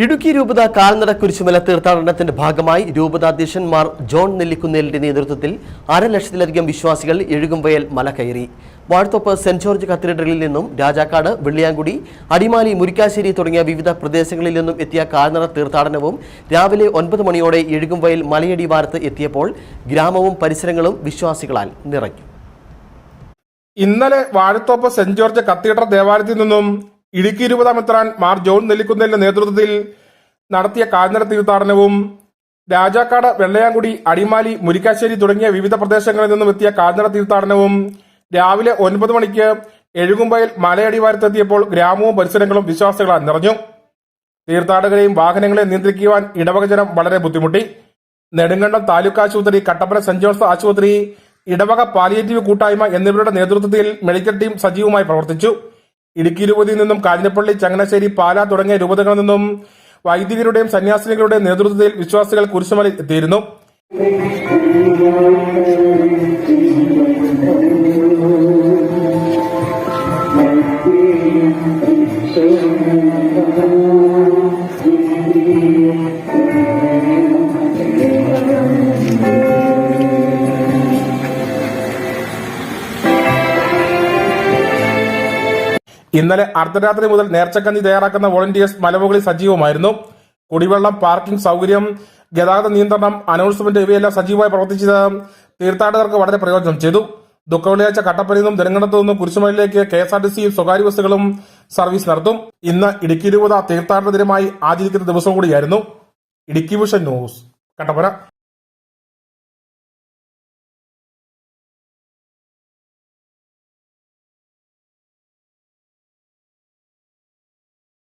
ഇടുക്കി രൂപത കാൽനട കുരിശുമല തീർത്ഥാടനത്തിന്റെ ഭാഗമായി രൂപതാധ്യക്ഷന്മാർ ജോൺ നെല്ലിക്കുന്നേലിന്റെ നേതൃത്വത്തിൽ അരലക്ഷത്തിലധികം വിശ്വാസികൾ എഴുകുംവയൽ മല കയറി. വാഴത്തോപ്പ് സെന്റ് ജോർജ് കത്തീഡ്രലിൽ നിന്നും രാജാക്കാട് വെള്ളിയാങ്കുടി അടിമാലി മുരിക്കാശ്ശേരി തുടങ്ങിയ വിവിധ പ്രദേശങ്ങളിൽ നിന്നും എത്തിയ കാൽനട തീർത്ഥാടനവും രാവിലെ ഒൻപത് മണിയോടെ എഴുകുംവയൽ മലയടിവാരത്ത് എത്തിയപ്പോൾ ഗ്രാമവും പരിസരങ്ങളും വിശ്വാസികളാൽ നിറഞ്ഞു. ഇന്നലെ വാഴത്തോപ്പ് സെന്റ് ജോർജ് കത്തീഡ്രൽ ദേവാലയത്തിൽ നിന്നും ഇടുക്കി ഇരുപതാം എത്രാൻ മാർ ജോൺ നെല്ലിക്കുന്നേലിന്റെ നേതൃത്വത്തിൽ നടത്തിയ കാൽനട തീർത്ഥാടനവും രാജാക്കാട് വെള്ളയാങ്കുടി അടിമാലി മുരിക്കാശ്ശേരി തുടങ്ങിയ വിവിധ പ്രദേശങ്ങളിൽ നിന്നും എത്തിയ കാൽനട തീർത്ഥാടനവും രാവിലെ ഒൻപത് മണിക്ക് എഴുകുമ്പയിൽ മലയടിവാരത്തെത്തിയപ്പോൾ ഗ്രാമവും പരിസരങ്ങളും വിശ്വാസികളാൽ നിറഞ്ഞു. തീർത്ഥാടകരെയും വാഹനങ്ങളെയും നിയന്ത്രിക്കുവാൻ ഇടവകജനം വളരെ ബുദ്ധിമുട്ടി. നെടുങ്കണ്ടം താലൂക്ക് ആശുപത്രി കട്ടപ്പന സെന്റ് ജോൺസ് ആശുപത്രി ഇടവക പാലിയേറ്റീവ് കൂട്ടായ്മ എന്നിവരുടെ നേതൃത്വത്തിൽ മെഡിക്കൽ ടീം സജീവമായി പ്രവർത്തിച്ചു. ഇടുക്കി രൂപതയിൽ നിന്നും കാഞ്ഞിരപ്പള്ളി ചങ്ങനാശ്ശേരി പാല തുടങ്ങിയ രൂപതകളിൽ നിന്നും വൈദികരുടെയും സന്യാസിനികളുടെയും നേതൃത്വത്തിൽ വിശ്വാസികൾ കുരിശുമലയിൽ എത്തിയിരുന്നു. ഇന്നലെ അർദ്ധരാത്രി മുതൽ നേർച്ചക്കഞ്ഞി തയ്യാറാക്കുന്ന വോളണ്ടിയേഴ്സ് മലമുകളിൽ സജീവമായിരുന്നു. കുടിവെള്ളം പാർക്കിംഗ് സൗകര്യം ഗതാഗത നിയന്ത്രണം അനൗൺസ്മെന്റ് ഇവയെല്ലാം സജീവമായി പ്രവർത്തിച്ചത് തീർത്ഥാടകർക്ക് വളരെ പ്രയോജനം ചെയ്തു. ദുഃഖവെള്ളിയാഴ്ച കട്ടപ്പനയിൽ നിന്നും നെടുങ്കണ്ടത്തു നിന്നും കുരിശുമലയിലേക്ക് കെ എസ് ആർ ടി സിയും സ്വകാര്യ ബസ്സുകളും സർവീസ് നടത്തും. ഇന്ന് ഇടുക്കി രൂപത തീർത്ഥാടന ദിനമായി ആചരിക്കുന്ന ദിവസം കൂടിയായിരുന്നു. Idukki vision news Kattappana.